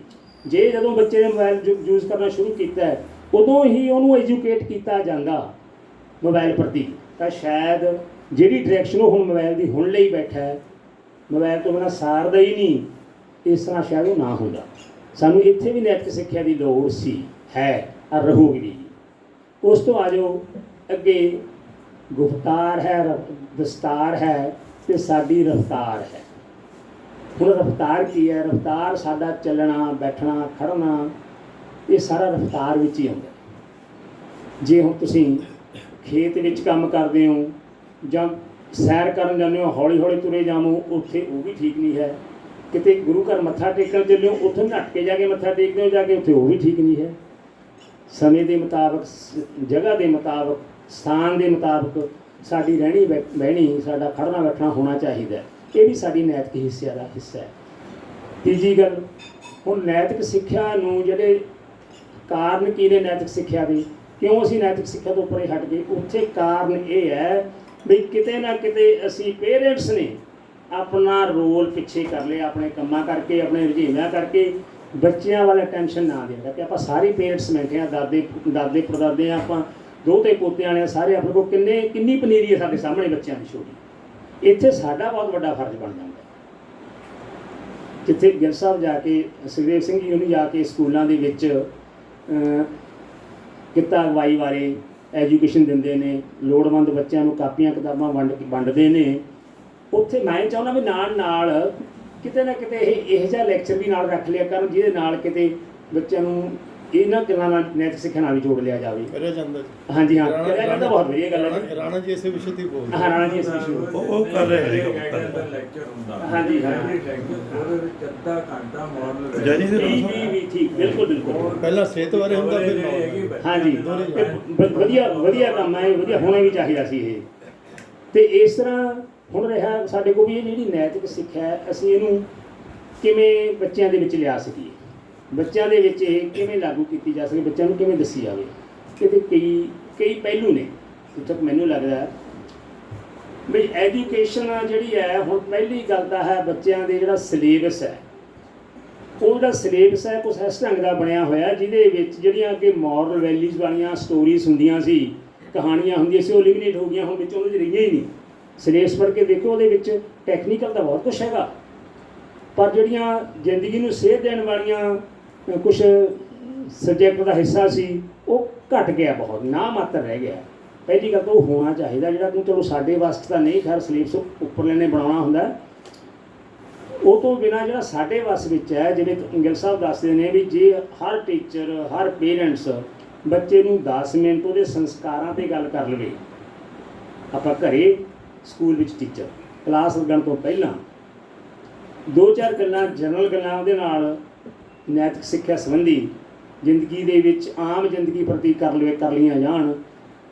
ਜੇ ਜਦੋਂ ਬੱਚੇ ਨੇ ਮੋਬਾਈਲ ਯੂਜ਼ ਕਰਨਾ ਸ਼ੁਰੂ ਕੀਤਾ ਉਦੋਂ ਹੀ ਉਹਨੂੰ ਐਜੂਕੇਟ ਕੀਤਾ ਜਾਂਦਾ ਮੋਬਾਈਲ ਪ੍ਰਤੀ। ਤਾਂ ਸ਼ਾਇਦ ਜਿਹੜੀ ਡਾਇਰੈਕਸ਼ਨ ਉਹ ਹੁਣ ਮੋਬਾਈਲ ਦੀ ਹੁਣ ਲਈ ਬੈਠਾ ਹੈ ਮੋਬਾਈਲ ਤੋਂ ਬਿਨਾਂ ਸਾਰਦਾ ਹੀ ਨਹੀਂ, ਇਸ ਤਰ੍ਹਾਂ ਸ਼ਾਇਦ ਉਹ ਨਾ ਹੁੰਦਾ। ਸਾਨੂੰ ਇੱਥੇ ਵੀ ਨੈਤਿਕ ਸਿੱਖਿਆ ਦੀ ਲੋੜ ਸੀ, ਹੈ, ਔਰ ਰਹੂਗੀ ਉਸ ਤੋਂ ਆ ਜਾਓ ਅੱਗੇ ਗੁਫਤਾਰ ਹੈ ਦਸਤਾਰ ਹੈ, ਤੇ ਸਾਡੀ ਰਫਤਾਰ ਹੈ। ਹੁਣ ਰਫਤਾਰ ਕੀ ਹੈ? ਰਫਤਾਰ ਸਾਡਾ ਚੱਲਣਾ, ਬੈਠਣਾ ਖੜਨਾ ਇਹ ਸਾਰਾ ਰਫਤਾਰ ਵਿੱਚ ਹੀ ਆਉਂਦਾ। ਜੇ ਹੁਣ ਤੁਸੀਂ ਖੇਤ ਵਿੱਚ ਕੰਮ ਕਰਦੇ ਹੋ ਜਾਂ ਸੈਰ ਕਰਨ ਜਾਂਦੇ ਹੋ, ਹੌਲੀ ਹੌਲੀ ਤੁਰੇ ਜਾਵੋ, ਉੱਥੇ ਉਹ ਵੀ ਠੀਕ ਨਹੀਂ ਹੈ। ਕਿਤੇ ਗੁਰੂ ਘਰ ਮੱਥਾ ਟੇਕਣ ਚੱਲੇ ਹੋ, ਉੱਥੇ ਨੱਟ ਕੇ ਜਾ ਕੇ ਮੱਥਾ ਟੇਕਦੇ ਹੋ, ਜਾ ਕੇ ਉੱਥੇ ਉਹ ਵੀ ਠੀਕ ਨਹੀਂ ਹੈ। ਸਮੇਂ ਦੇ ਮੁਤਾਬਕ, ਜਗ੍ਹਾ ਦੇ ਮੁਤਾਬਕ, ਸਥਾਨ ਦੇ ਮੁਤਾਬਕ ਸਾਡੀ ਰਹਿਣੀ ਬੈ- ਬਹਿਣੀ, ਸਾਡਾ ਖੜਨਾ ਬੈਠਣਾ ਹੋਣਾ ਚਾਹੀਦਾ ਇਹ ਵੀ ਸਾਡੀ ਨੈਤਿਕ ਹਿੱਸਿਆ ਦਾ ਹਿੱਸਾ ਹੈ। ਤੀਜੀ ਗੱਲ, ਹੁਣ ਨੈਤਿਕ ਸਿੱਖਿਆ ਨੂੰ ਜਿਹੜੇ ਕਾਰਨ ਕੀ ਨੇ ਨੈਤਿਕ ਸਿੱਖਿਆ ਦੇ? ਕਿਉਂ ਅਸੀਂ ਨੈਤਿਕ ਸਿੱਖਿਆ ਤੋਂ ਪਰੇ ਹਟ ਗਏ? ਉੱਥੇ ਕਾਰਨ ਇਹ ਹੈ ਵੀ ਕਿਤੇ ਨਾ ਕਿਤੇ ਅਸੀਂ ਪੇਰੈਂਟਸ ਨੇ ਆਪਣਾ ਰੋਲ ਪਿੱਛੇ ਕਰ ਲਿਆ ਆਪਣੇ ਕੰਮਾਂ ਕਰਕੇ ਆਪਣੇ ਰੁਝੇਵਿਆਂ ਕਰਕੇ ਬੱਚਿਆਂ ਵਾਲਾ ਟੈਨਸ਼ਨ ਨਾ ਦੇਣਾ ਕਿ ਆਪਾਂ ਸਾਰੇ ਪੇਰੈਂਟਸ ਬੈਠੇ ਆ ਦਾਦੇ ਦਾਦੇ ਪੜਦਾਦੇ ਆ ਆਪਾਂ ਦੋਤੇ ਪੋਤਿਆਂ ਵਾਲੇ ਆ, ਸਾਰੇ ਆਪਣੇ ਕੋਲ ਕਿੰਨੇ ਕਿੰਨੀ ਪਨੀਰੀ ਹੈ ਸਾਡੇ ਸਾਹਮਣੇ ਬੱਚਿਆਂ ਦੀ ਛੋਟੀ। ਇੱਥੇ ਸਾਡਾ ਬਹੁਤ ਵੱਡਾ ਫਰਜ਼ ਬਣ ਜਾਂਦਾ ਜਿੱਥੇ ਗਿਲ ਸਾਹਿਬ ਜਾ ਕੇ ਸੁਖਦੇਵ ਸਿੰਘ ਜੀ ਉਹਨੂੰ ਜਾ ਕੇ ਸਕੂਲਾਂ ਦੇ ਵਿੱਚ ਅਹ, ਕਿੱਤਾ ਅਗਵਾਈ ਬਾਰੇ ਐਜੂਕੇਸ਼ਨ ਦਿੰਦੇ ਨੇ, ਲੋੜਵੰਦ ਬੱਚਿਆਂ ਨੂੰ ਕਾਪੀਆਂ, ਕਿਤਾਬਾਂ ਵੰਡ ਵੰਡਦੇ ਨੇ। ਉੱਥੇ ਮੈਂ ਚਾਹੁੰਦਾ ਵੀ ਨਾਲ ਨਾਲ ਕਿਤੇ ਨਾ ਕਿਤੇ ਇਹ ਇਹੋ ਜਿਹਾ ਲੈਕਚਰ ਵੀ ਨਾਲ ਰੱਖ ਲਿਆ ਕਰਨ, ਜਿਹਦੇ ਨਾਲ ਕਿਤੇ ਬੱਚਿਆਂ ਨੂੰ ਇਹਨਾਂ ਗੱਲਾਂ ਨਾਲ ਨੈਤਿਕ ਸਿੱਖਿਆ ਨਾਲ ਵੀ ਜੋੜ ਲਿਆ ਜਾਵੇ। ਕਰਿਆ ਜਾਂਦਾ ਜੀ। ਹਾਂਜੀ ਹਾਂ ਕਰਿਆ ਕਰਦਾ ਬਹੁਤ ਵਧੀਆ ਗੱਲ ਹੈ ਰਾਣਾ- ਜੀ ਇਸੇ ਵਿਸ਼ੇ ਤੇ ਹੀ ਬੋਲਦੇ ਹਾਂ ਰਾਣਾ ਜੀ ਇਸ ਵਿਸ਼ੇ ਉਹ- ਉਹ ਕਰ ਰਹੇ ਨੇ ਦਾ ਲੈਕਚਰ ਹੁੰਦਾ ਹਾਂਜੀ, ਹਾਂ। ਉਹਦੇ ਵਿੱਚ ਅੱਧਾ ਘੰਟਾ ਮਾਡਲ ਜੈ ਜੀ ਵੀ ਵੀ ਵੀ ਠੀਕ ਬਿਲਕੁਲ ਬਿਲਕੁਲ। ਪਹਿਲਾਂ ਸਿਹਤ ਬਾਰੇ ਹੁੰਦਾ ਫਿਰ। ਹਾਂਜੀ। ਵਧੀਆ ਵਧੀਆ ਕੰਮ ਹੈ ਵਧੀਆ ਹੋਣਾ ਵੀ ਚਾਹੀਦਾ ਸੀ ਇਹ। ਤੇ ਇਸ ਤਰ੍ਹਾਂ ਹੁਣ ਰਿਹਾ ਸਾਡੇ ਕੋਲ ਵੀ ਇਹ ਜਿਹੜੀ ਨੈਤਿਕ ਸਿੱਖਿਆ ਹੈ ਅਸੀਂ ਇਹਨੂੰ ਕਿਵੇਂ ਬੱਚਿਆਂ ਦੇ ਵਿੱਚ ਲਿਆ ਸਕੀਏ? ਬੱਚਿਆਂ ਦੇ ਵਿੱਚ ਇਹ ਕਿਵੇਂ ਲਾਗੂ ਕੀਤੀ ਜਾ ਸਕੇ, ਬੱਚਿਆਂ ਨੂੰ ਕਿਵੇਂ ਦੱਸੀ ਜਾਵੇ? ਇਹਦੇ ਕਈ ਕਈ ਪਹਿਲੂ ਨੇ, ਜਿੱਥੇ ਮੈਨੂੰ ਲੱਗਦਾ ਵੀ ਐਜੂਕੇਸ਼ਨ ਜਿਹੜੀ ਹੈ, ਹੁਣ ਪਹਿਲੀ ਗੱਲ ਤਾਂ ਹੈ ਬੱਚਿਆਂ ਦੇ ਜਿਹੜਾ ਸਿਲੇਬਸ ਹੈ। ਉਹ ਜਿਹੜਾ ਸਿਲੇਬਸ ਹੈ, ਕੁਛ ਇਸ ਢੰਗ ਦਾ ਬਣਿਆ ਹੋਇਆ ਜਿਹਦੇ ਵਿੱਚ ਜਿਹੜੀਆਂ ਕਿ ਮੋਰਲ ਵੈਲਿਊਜ਼ ਵਾਲੀਆਂ ਸਟੋਰੀਜ਼ ਹੁੰਦੀਆਂ ਸੀ, ਕਹਾਣੀਆਂ ਹੁੰਦੀਆਂ ਸੀ, ਉਹ ਐਲੀਮੀਨੇਟ ਹੋ ਗਈਆਂ, ਹੁਣ ਵਿੱਚ ਉਹਨਾਂ 'ਚ ਰਹੀਆਂ ਹੀ ਨਹੀਂ। ਸਿਲੇਬਸ ਪੜ੍ਹ ਕੇ ਦੇਖੋ, ਉਹਦੇ ਵਿੱਚ ਟੈਕਨੀਕਲ ਤਾਂ ਬਹੁਤ ਕੁਝ ਹੈਗਾ। ਪਰ ਜਿਹੜੀਆਂ ਜ਼ਿੰਦਗੀ ਨੂੰ ਸੇਧ ਦੇਣ ਵਾਲੀਆਂ ਕੁਝ ਸਬਜੈਕਟ ਦਾ ਹਿੱਸਾ ਸੀ, ਉਹ ਘਟ ਗਿਆ ਬਹੁਤ, ਨਾ ਮਾਤਰ ਰਹਿ ਗਿਆ। ਪਹਿਲੀ ਗੱਲ ਤਾਂ ਉਹ ਹੋਣਾ ਚਾਹੀਦਾ, ਜਿਹੜਾ ਕਿ ਚਲੋ ਸਾਡੇ ਵਾਸਤੇ ਤਾਂ ਨਹੀਂ ਖੈਰ ਸਿਲੇਬਸ ਉੱਪਰਲੇ ਨੇ ਬਣਾਉਣਾ ਹੁੰਦਾ। ਉਹ ਤੋਂ ਬਿਨਾ ਜਿਹੜਾ ਸਾਡੇ ਵਸ ਵਿੱਚ ਹੈ, ਜਿਵੇਂ ਇੰਗਲ ਸਾਹਿਬ ਦੱਸਦੇ ਨੇ ਵੀ ਜੇ ਹਰ ਟੀਚਰ, ਹਰ ਪੇਰੈਂਟਸ ਬੱਚੇ ਨੂੰ 10 ਮਿੰਟ ਉਹਦੇ ਸੰਸਕਾਰਾਂ ਤੇ ਗੱਲ ਕਰ ਲਵੇ, ਆਪਾਂ ਘਰੇ ਸਕੂਲ ਵਿੱਚ ਟੀਚਰ ਕਲਾਸ ਲੱਗਣ ਤੋਂ ਪਹਿਲਾਂ ਦੋ ਚਾਰ ਗੱਲਾਂ ਜਨਰਲ ਗੱਲਾਂ ਉਹਦੇ ਨਾਲ ਨੈਤਿਕ ਸਿੱਖਿਆ ਸੰਬੰਧੀ ਜ਼ਿੰਦਗੀ ਦੇ ਵਿੱਚ ਆਮ ਜ਼ਿੰਦਗੀ ਪ੍ਰਤੀ ਕਰ ਲਵੇ, ਕਰ ਲਈਆਂ ਜਾਣ,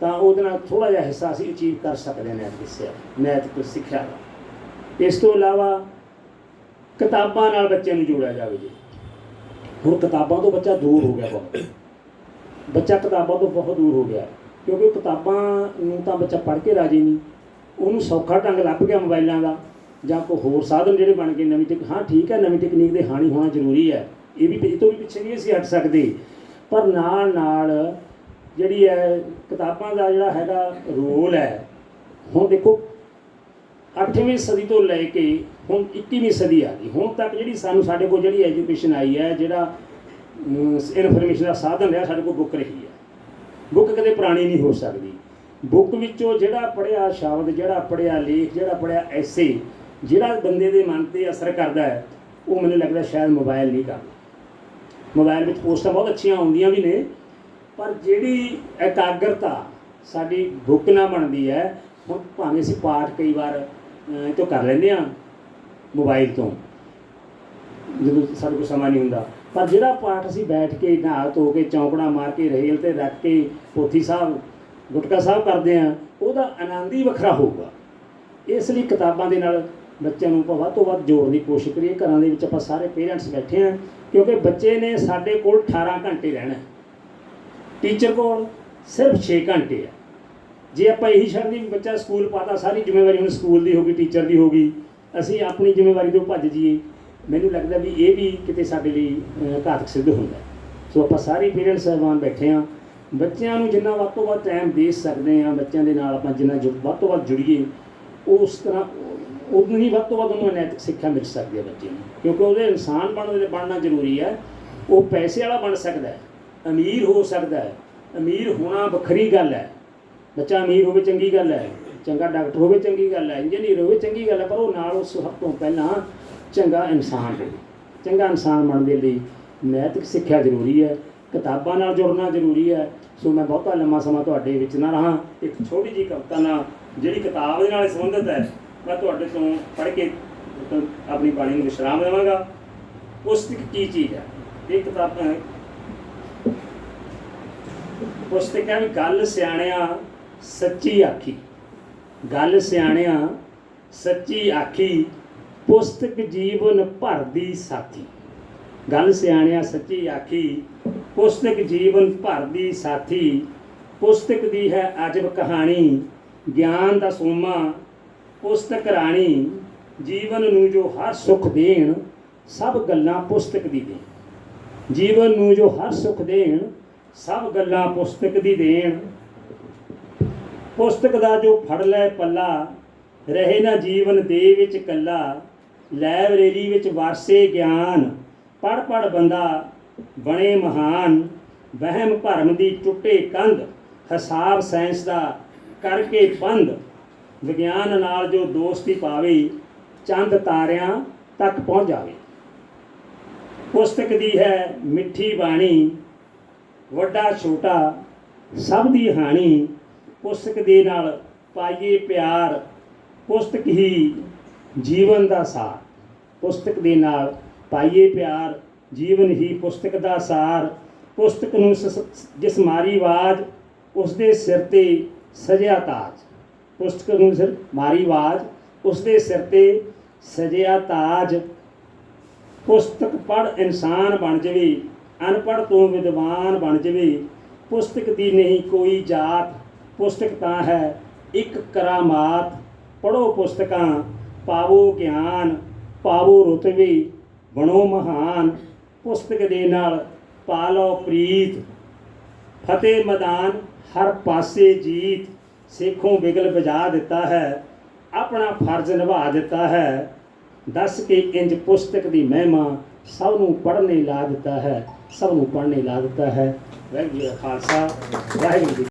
ਤਾਂ ਉਹਦੇ ਨਾਲ ਥੋੜਾ ਜਿਹਾ ਹਿੱਸਾ ਅਸੀਂ ਅਚੀਵ ਕਰ ਸਕਦੇ ਹਾਂ ਨੈਤਿਕ ਸਿੱਖਿਆ ਨੈਤਿਕ ਸਿੱਖਿਆ ਦਾ। ਇਸ ਤੋਂ ਇਲਾਵਾ ਕਿਤਾਬਾਂ ਨਾਲ ਬੱਚਿਆਂ ਨੂੰ ਜੋੜਿਆ ਜਾਵੇ ਜੀ। ਹੁਣ ਕਿਤਾਬਾਂ ਤੋਂ ਬੱਚਾ ਦੂਰ ਹੋ ਗਿਆ ਬਹੁਤ ਬੱਚਾ ਕਿਤਾਬਾਂ ਤੋਂ ਬਹੁਤ ਦੂਰ ਹੋ ਗਿਆ। ਕਿਉਂਕਿ ਕਿਤਾਬਾਂ ਨੂੰ ਤਾਂ ਬੱਚਾ ਪੜ੍ਹ ਕੇ ਰਾਜੀ ਨਹੀਂ। ਉਹਨੂੰ ਸੌਖਾ ਢੰਗ ਲੱਭ ਗਿਆ ਮੋਬਾਈਲਾਂ ਦਾ ਜਾਂ ਕੋਈ ਹੋਰ ਸਾਧਨ ਜਿਹੜੇ ਬਣ ਗਏ। ਨਵੀਂ ਟੈਕ ਹਾਂ, ਠੀਕ ਹੈ, ਨਵੀਂ ਟੈਕਨੀਕ ਦੇ ਹਾਣੀ ਹੋਣਾ ਜ਼ਰੂਰੀ ਹੈ। ਇਹ ਵੀ ਇਹ ਤੋਂ ਵੀ ਪਿੱਛੇ ਨਹੀਂ ਅਸੀਂ ਹਟ ਸਕਦੇ। ਪਰ ਨਾਲ ਨਾਲ ਜਿਹੜੀ ਹੈ, ਕਿਤਾਬਾਂ ਦਾ ਜਿਹੜਾ ਹੈਗਾ ਰੋਲ ਹੈ, ਹੁਣ ਦੇਖੋ 8ਵੀਂ ਸਦੀ ਤੋਂ ਲੈ ਕੇ ਹੁਣ 21ਵੀਂ ਸਦੀ ਆ ਗਈ। ਹੁਣ ਤੱਕ ਜਿਹੜੀ ਸਾਨੂੰ ਸਾਡੇ ਕੋਲ ਜਿਹੜੀ ਐਜੂਕੇਸ਼ਨ ਆਈ ਹੈ, ਜਿਹੜਾ ਇਨਫੋਰਮੇਸ਼ਨ ਦਾ ਸਾਧਨ ਰਿਹਾ, ਸਾਡੇ ਕੋਲ ਬੁੱਕ ਰਹੀ ਹੈ। ਬੁੱਕ ਕਦੇ ਪੁਰਾਣੀ ਨਹੀਂ ਹੋ ਸਕਦੀ। ਬੁੱਕ ਵਿੱਚੋਂ ਜਿਹੜਾ ਪੜਿਆ ਸ਼ਬਦ, ਜਿਹੜਾ ਪੜਿਆ ਲੇਖ, ਜਿਹੜਾ ਪੜਿਆ ਐਸੇ ਜਿਹੜਾ ਬੰਦੇ ਦੇ ਮਨ ਤੇ ਅਸਰ ਕਰਦਾ ਹੈ, ਉਹ ਮੈਨੂੰ ਲੱਗਦਾ ਸ਼ਾਇਦ ਮੋਬਾਈਲ ਨਹੀਂ ਕਰਦਾ। ਮੋਬਾਈਲ ਵਿੱਚ ਪੋਸਟਾਂ ਬਹੁਤ ਅੱਛੀਆਂ ਆਉਂਦੀਆਂ ਵੀ ਨੇ, ਪਰ ਜਿਹੜੀ ਇਕਾਗਰਤਾ ਸਾਡੀ ਬੁੱਕ ਨਾ ਬਣਦੀ ਹੈ, ਹੁਣ ਭਾਵੇਂ ਅਸੀਂ ਪਾਠ ਕਈ ਵਾਰ ਇਹ ਤੋਂ ਕਰ ਲੈਂਦੇ ਆ ਮੋਬਾਈਲ ਤੋਂ, ਜਦੋਂ ਸਾਡੇ ਕੋਲ ਸਮਾਂ ਨਹੀਂ ਹੁੰਦਾ। ਪਰ ਜਿਹੜਾ ਪਾਠ ਅਸੀਂ ਬੈਠ ਕੇ ਨਹਾ ਧੋ ਕੇ ਚੌਂਕੜਾ ਮਾਰ ਕੇ ਰੇਲ ਤੇ ਰੱਖ ਕੇ ਪੋਥੀ ਸਾਹਿਬ, ਗੁਟਕਾ ਸਾਹਿਬ ਕਰਦੇ ਆ ਉਹਦਾ ਆਨੰਦ ਹੀ ਵੱਖਰਾ ਹੋਊਗਾ। ਇਸ ਲਈ ਕਿਤਾਬਾਂ ਦੇ ਨਾਲ ਬੱਚਿਆਂ ਨੂੰ ਆਪਾਂ ਵੱਧ ਤੋਂ ਵੱਧ ਜੋੜਨ ਦੀ ਕੋਸ਼ਿਸ਼ ਕਰੀਏ। ਘਰਾਂ ਦੇ ਵਿੱਚ ਆਪਾਂ ਸਾਰੇ ਪੇਰੈਂਟਸ ਬੈਠੇ ਆ ਕਿਉਂਕਿ ਬੱਚੇ ਨੇ ਸਾਡੇ ਕੋਲ 18 ਘੰਟੇ ਰਹਿਣਾ। ਟੀਚਰ ਕੋਲ ਸਿਰਫ 6 ਘੰਟੇ ਆ। ਜੇ ਆਪਾਂ ਇਹੀ ਛੱਡ ਦੀ ਬੱਚਾ ਸਕੂਲ ਪਾਤਾ, ਸਾਰੀ ਜ਼ਿੰਮੇਵਾਰੀ ਹੁਣ ਸਕੂਲ ਦੀ ਹੋਗੀ ਟੀਚਰ ਦੀ ਹੋਗੀ ਅਸੀਂ ਆਪਣੀ ਜ਼ਿੰਮੇਵਾਰੀ ਤੋਂ ਭੱਜ ਜੀਏ ਮੈਨੂੰ ਲੱਗਦਾ ਵੀ ਇਹ ਵੀ ਕਿਤੇ ਸਾਡੇ ਲਈ ਘਾਤਕ ਸਿੱਧ ਹੁੰਦਾ। ਸੋ ਆਪਾਂ ਸਾਰੇ ਪੇਰੈਂਟਸ ਸਾਹਿਬਾਨ ਬੈਠੇ ਆ ਬੱਚਿਆਂ ਨੂੰ ਜਿੰਨਾ ਵੱਧ ਤੋਂ ਵੱਧ ਟਾਈਮ ਦੇ ਸਕਦੇ ਆ ਬੱਚਿਆਂ ਦੇ ਨਾਲ ਆਪਾਂ ਜਿੰਨਾ ਜੁ- ਵੱਧ ਤੋਂ ਵੱਧ ਜੁੜੀਏ, ਉਸ ਤਰ੍ਹਾਂ ਉਦੋਂ ਹੀ ਵੱਧ ਤੋਂ ਵੱਧ ਉਹਨੂੰ ਨੈਤਿਕ ਸਿੱਖਿਆ ਮਿਲ ਸਕਦੀ ਹੈ ਬੱਚੇ ਨੂੰ, ਕਿਉਂਕਿ ਉਹਦੇ ਇਨਸਾਨ ਬਣਨ ਦੇ ਬਣਨਾ ਜ਼ਰੂਰੀ ਹੈ, ਉਹ ਪੈਸੇ ਵਾਲਾ ਬਣ ਸਕਦਾ ਹੈ, ਅਮੀਰ ਹੋ ਸਕਦਾ ਹੈ, ਅਮੀਰ ਹੋਣਾ ਵੱਖਰੀ ਗੱਲ ਹੈ, ਬੱਚਾ ਅਮੀਰ ਹੋਵੇ ਚੰਗੀ ਗੱਲ ਹੈ, ਚੰਗਾ ਡਾਕਟਰ ਹੋਵੇ ਚੰਗੀ ਗੱਲ ਹੈ, ਇੰਜੀਨੀਅਰ ਹੋਵੇ ਚੰਗੀ ਗੱਲ ਹੈ, ਪਰ ਉਹ ਨਾਲ ਉਸ ਸਭ ਤੋਂ ਪਹਿਲਾਂ ਚੰਗਾ ਇਨਸਾਨ ਹੋਵੇ, ਚੰਗਾ ਇਨਸਾਨ ਬਣਨ ਦੇ ਲਈ ਨੈਤਿਕ ਸਿੱਖਿਆ ਜ਼ਰੂਰੀ ਹੈ, ਕਿਤਾਬਾਂ ਨਾਲ ਜੁੜਨਾ ਜ਼ਰੂਰੀ ਹੈ, ਸੋ ਮੈਂ ਬਹੁਤਾ ਲੰਮਾ ਸਮਾਂ ਤੁਹਾਡੇ ਵਿੱਚ ਨਾ ਰਹਾ, ਇੱਕ ਛੋਟੀ ਜਿਹੀ ਕਵਿਤਾ ਨਾਲ, ਜਿਹੜੀ ਕਿਤਾਬ ਦੇ ਨਾਲ ਸੰਬੰਧਿਤ ਹੈ ਮੈਂ ਤੁਹਾਡੇ ਤੋਂ ਪੜ੍ਹ ਕੇ ਆਪਣੀ ਬਾਣੀ ਨੂੰ ਵਿਸ਼ਰਾਮ ਦੇਵਾਂਗਾ ਪੁਸਤਕ ਕੀ ਚੀਜ਼ ਹੈ? ਇਹ ਕਿਤਾਬ ਅ, ਪੁਸਤਕ ਹੈ ਵੀ ਗੱਲ ਸਿਆਣਿਆ ਸੱਚੀ ਆਖੀ। ਗੱਲ ਸਿਆਣਿਆਂ ਸੱਚੀ ਆਖੀ ਪੁਸਤਕ ਜੀਵਨ ਭਰ ਦੀ ਸਾਥੀ। ਗੱਲ ਸਿਆਣਿਆ ਸੱਚੀ ਆਖੀ ਪੁਸਤਕ ਜੀਵਨ ਭਰ ਦੀ ਸਾਥੀ। ਪੁਸਤਕ ਦੀ ਹੈ ਅਜਬ ਕਹਾਣੀ ਗਿਆਨ ਦਾ ਸੋਮਾ ਪੁਸਤਕ ਰਾਣੀ ਜੀਵਨ ਨੂੰ ਜੋ ਹਰ ਸੁਖ ਦੇਣ, ਸਭ ਗੱਲਾਂ ਪੁਸਤਕ ਦੀ ਦੇਣ। ਜੀਵਨ ਨੂੰ ਜੋ ਹਰ ਸੁਖ ਦੇਣ, ਸਭ ਗੱਲਾਂ ਪੁਸਤਕ ਦੀ ਦੇਣ। ਪੁਸਤਕ ਦਾ ਜੋ ਫੜ ਲੈ ਪੱਲਾ, ਰਹੇ ਨਾ ਜੀਵਨ ਦੇ ਵਿੱਚ ਕੱਲਾ। ਲਾਇਬ੍ਰੇਰੀ ਵਿੱਚ ਵਰਸੇ ਗਿਆਨ ਪੜ ਪੜ ਬੰਦਾ ਬਣੇ ਮਹਾਨ। ਵਹਿਮ ਭਰਮ ਦੀ ਟੁੱਟੇ ਕੰਧ, ਹਿਸਾਬ ਸਾਇੰਸ ਦਾ ਕਰਕੇ ਬੰਦ। ਵਿਗਿਆਨ ਨਾਲ ਜੋ ਦੋਸਤੀ ਪਾਵੇ, ਚੰਦ ਤਾਰਿਆਂ ਤੱਕ ਪਹੁੰਚ ਜਾਵੇ। ਪੁਸਤਕ ਦੀ ਹੈ ਮਿੱਠੀ ਬਾਣੀ, ਵੱਡਾ ਛੋਟਾ, ਸਭ ਦੀ ਹਾਣੀ। ਪੁਸਤਕ ਦੇ ਨਾਲ ਪਾਈਏ ਪਿਆਰ, ਪੁਸਤਕ ਹੀ ਜੀਵਨ ਦਾ ਸਾਰ। ਪੁਸਤਕ ਦੇ ਨਾਲ ਪਾਈਏ ਪਿਆਰ, ਜੀਵਨ ਹੀ ਪੁਸਤਕ ਦਾ ਸਾਰ। ਪੁਸਤਕ ਨੂੰ ਸ- ਜਿਸ ਮਾਰੀ ਆਵਾਜ਼ ਉਸ ਦੇ ਸਿਰ ਤੇ ਸਜਿਆ ਤਾਜ। ਪੁਸਤਕ ਨੂੰ ਸਿਰ ਮਾਰੀ ਆਵਾਜ਼ ਉਸ ਦੇ ਸਿਰ ਤੇ ਸਜਿਆ ਤਾਜ। ਪੁਸਤਕ ਪੜ ਇਨਸਾਨ ਬਣ ਜਵੇ ਅਨਪੜ ਤੋਂ ਵਿਦਵਾਨ ਬਣ ਜਵੇ। ਪੁਸਤਕ ਦੀ ਨਹੀਂ ਕੋਈ ਜਾਤ, ਪੁਸਤਕ ਤਾਂ ਹੈ ਇੱਕ ਕਰਾਮਾਤ। ਪੜੋ ਪੁਸਤਕਾਂ, ਪਾਵੋ ਗਿਆਨ, ਪਾਵੋ ਰੁਤਬੇ, ਬਣੋ ਮਹਾਨ। ਪੁਸਤਕ ਦੇ ਨਾਲ ਪਾਲੋ ਪ੍ਰੀਤ। ਫਤਿਹ ਮੈਦਾਨ, ਹਰ ਪਾਸੇ ਜੀਤ। ਸੇਖੋਂ ਬਿਗਲ ਵਜਾ ਦਿੱਤਾ ਹੈ, ਆਪਣਾ ਫਰਜ਼ ਨਿਭਾ ਦਿੱਤਾ ਹੈ। ਦੱਸ ਕੇ ਇੰਜ ਪੁਸਤਕ ਦੀ ਮਹਿਮਾ ਸਭ ਨੂੰ ਪੜ੍ਹਨੇ ਲਾ ਦਿੱਤਾ ਹੈ, ਸਭ ਨੂੰ ਪੜ੍ਹਨੇ ਲਾ ਦਿੱਤਾ ਹੈ। ਵਾਹਿਗੁਰੂ ਖਾਲਸਾ, ਵਾਹਿਗੁਰੂ